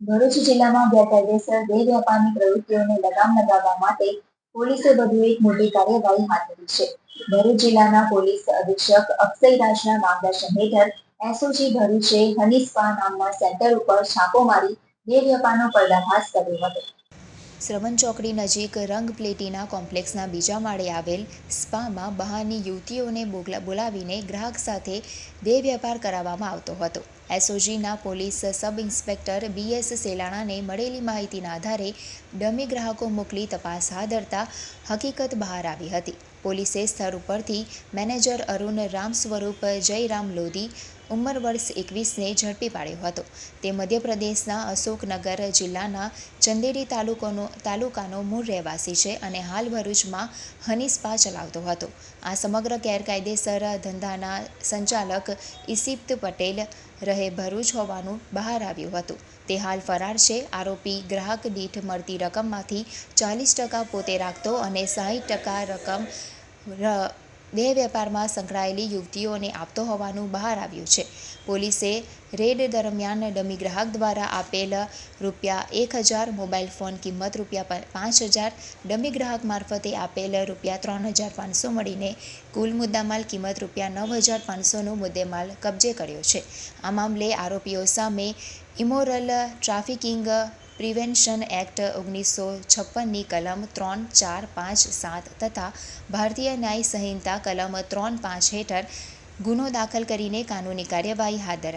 ભરૂચ જિલ્લામાં ગેરકાયદેસર દેહ વેપારની પ્રવૃત્તિઓને લગામ લગાવવા માટે પોલીસે વધુ એક મોટી કાર્યવાહી હાથ ધરી છે. ભરૂચ જિલ્લાના પોલીસ અધિક્ષક અક્ષય રાજના માર્ગદર્શન હેઠળ એસઓજી ભરૂચે હની નામના સેન્ટર ઉપર છાપો મારી દેહ વેપારનો પર્દાફાશ કર્યો હતો. શ્રવણ ચોકડી નજીક રંગપ્લેટીના કોમ્પ્લેક્સના બીજા માળે આવેલ સ્પામાં બહારની યુવતીઓને બોલાવીને ગ્રાહક સાથે દેહ વેપાર કરાવવામાં આવતો હતો. એસઓજીના પોલીસ સબ ઇન્સ્પેક્ટર બીએસ સેલાણાને મળેલી માહિતીના આધારે ડમી ગ્રાહકો મોકલી તપાસ હાથ ધરતા હકીકત બહાર આવી હતી. પોલીસે સ્થળ ઉપરથી મેનેજર અરુણ રામ સ્વરૂપ, જયરામ લોધી ઉંમર વર્ષ એકવીસને ઝડપી પાડ્યો હતો. તે મધ્યપ્રદેશના અશોકનગર જિલ્લાના ચંદેરી તાલુકોનો, તાલુકાનો મૂળ રહેવાસી છે અને હાલ ભરૂચમાં હની સ્પા ચલાવતો હતો. આ સમગ્ર ગેરકાયદેસર ધંધાના સંચાલક ઇસિપ્ત પટેલ રહે ભરૂચ હોવાનું બહાર આવ્યું હતું. તે હાલ ફરાર છે. આરોપી ગ્રાહક દીઠ મળતી રકમમાંથી ચાલીસ ટકા પોતે રાખતો અને સાહીઠ ટકા રકમ દેહ વેપારમાં સંકળાયેલી યુવતીઓને આપતો હોવાનું બહાર આવ્યું છે. પોલીસે રેડ દરમિયાન ડમી ગ્રાહક દ્વારા આપેલ રૂપિયા એક હજાર, મોબાઈલ ફોન કિંમત રૂપિયા પાંચ હજાર, ડમી ગ્રાહક મારફતે આપેલ રૂપિયા ત્રણ હજાર પાંચસો મળીને કુલ મુદ્દામાલ કિંમત રૂપિયા નવ હજાર પાંચસોનો મુદ્દેમાલ કબજે કર્યો છે. આ મામલે આરોપીઓ સામે ઇમોરલ ટ્રાફિકિંગ પ્રિવેન્શન એક્ટ ઓગણીસો છપ્પનની કલમ ત્રણ ચાર પાંચ સાત તથા ભારતીય ન્યાય સંહિતા કલમ ત્રણ પાંચ હેઠળ ગુનો દાખલ કરીને કાનૂની કાર્યવાહી હાથ ધરાઈ